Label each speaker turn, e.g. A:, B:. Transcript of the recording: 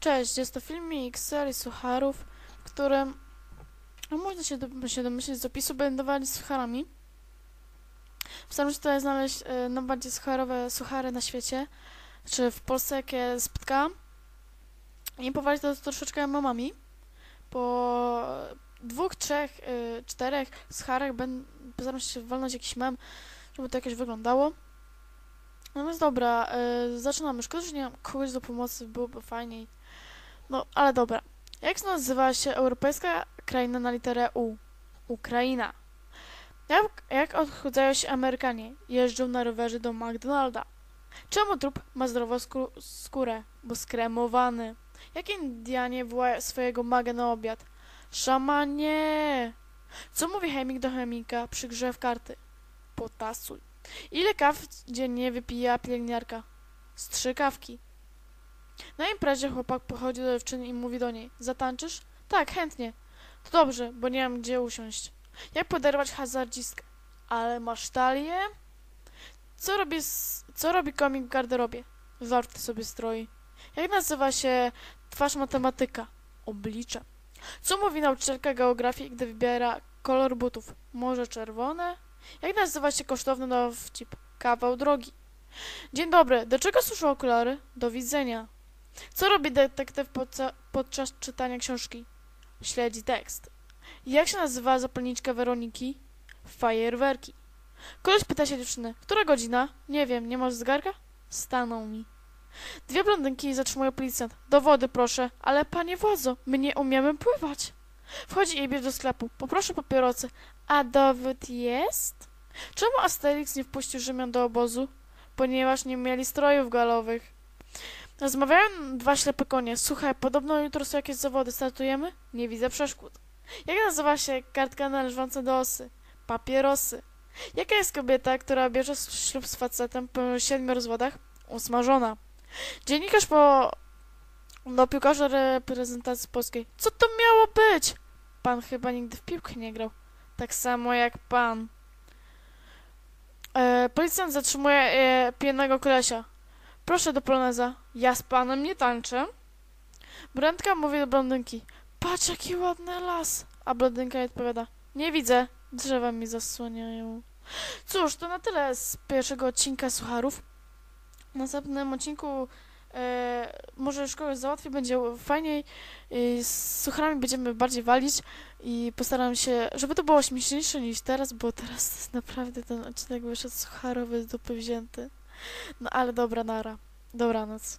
A: Cześć, jest to filmik z serii sucharów, w którym no, można się, do, się domyślić z opisu będą walić sucharami. Postaram się tutaj znaleźć e, najbardziej sucharowe suchary na świecie, czy w Polsce jakie spotkałam. I powalić to troszeczkę mamami. Po dwóch, trzech, e, czterech sucharach będę postaram się walnąć jakiś mem, żeby to jakoś wyglądało. No więc dobra, e, zaczynamy. Szkoda, że nie mam kogoś do pomocy, byłoby fajniej. No, ale dobra. Jak nazywa się europejska kraina na literę U? Ukraina. Jak, jak odchudzają się Amerykanie? Jeżdżą na rowerze do McDonalda. Czemu trup ma zdrową skó- skórę? Bo skremowany. Jak Indianie wołają swojego maga na obiad? Szamanie! Co mówi chemik do chemika przy grze w karty? Potasuj. Ile kaw dziennie wypija pielęgniarka? Z trzy kawki. Na imprezie chłopak pochodzi do dziewczyny i mówi do niej: Zatańczysz? Tak, chętnie. To dobrze, bo nie mam gdzie usiąść. Jak poderwać hazardzistkę? Ale masz talię? Co robi, co robi komik w garderobie? Warty sobie stroi. Jak nazywa się twarz matematyka? Oblicze. Co mówi nauczycielka geografii, gdy wybiera kolor butów? Może czerwone? Jak nazywa się kosztowny dowcip? Kawał drogi. Dzień dobry, do czego służą okulary? Do widzenia. Co robi detektyw podczas czytania książki? Śledzi tekst. Jak się nazywa zapalniczka Weroniki? Fajerwerki. Koleś pyta się dziewczyny, która godzina? Nie wiem, nie masz zegarka? Stanął mi. Dwie blondynki zatrzymuje policjant. Do wody proszę, ale panie władzo, my nie umiemy pływać. Wchodzi i bierze do sklepu. Poproszę papierosy. A dowód jest? Czemu Asterix nie wpuścił Rzymian do obozu? Ponieważ nie mieli strojów galowych. Rozmawiają dwa ślepe konie. Słuchaj, podobno jutro są jakieś zawody. Startujemy? Nie widzę przeszkód. Jak nazywa się kartka należąca do osy? Papierosy. Jaka jest kobieta, która bierze ślub z facetem po siedmiu rozwodach? Usmażona. Dziennikarz po... do piłkarza reprezentacji polskiej. Co to miało być? Pan chyba nigdy w piłkę nie grał. Tak samo jak pan. E, policjant zatrzymuje e, pijanego kolesia. Proszę do poloneza. Ja z panem nie tańczę. Brandka mówi do blondynki. Patrz, jaki ładny las. A blondynka jej odpowiada. Nie widzę. Drzewa mi zasłaniają. Cóż, to na tyle z pierwszego odcinka Sucharów. W następnym odcinku e, może kogoś załatwię, będzie fajniej. Z sucharami będziemy bardziej walić i postaram się, żeby to było śmieszniejsze niż teraz, bo teraz jest naprawdę ten odcinek wyszedł sucharowy dupy wzięty. No ale dobra, nara. Dobranoc.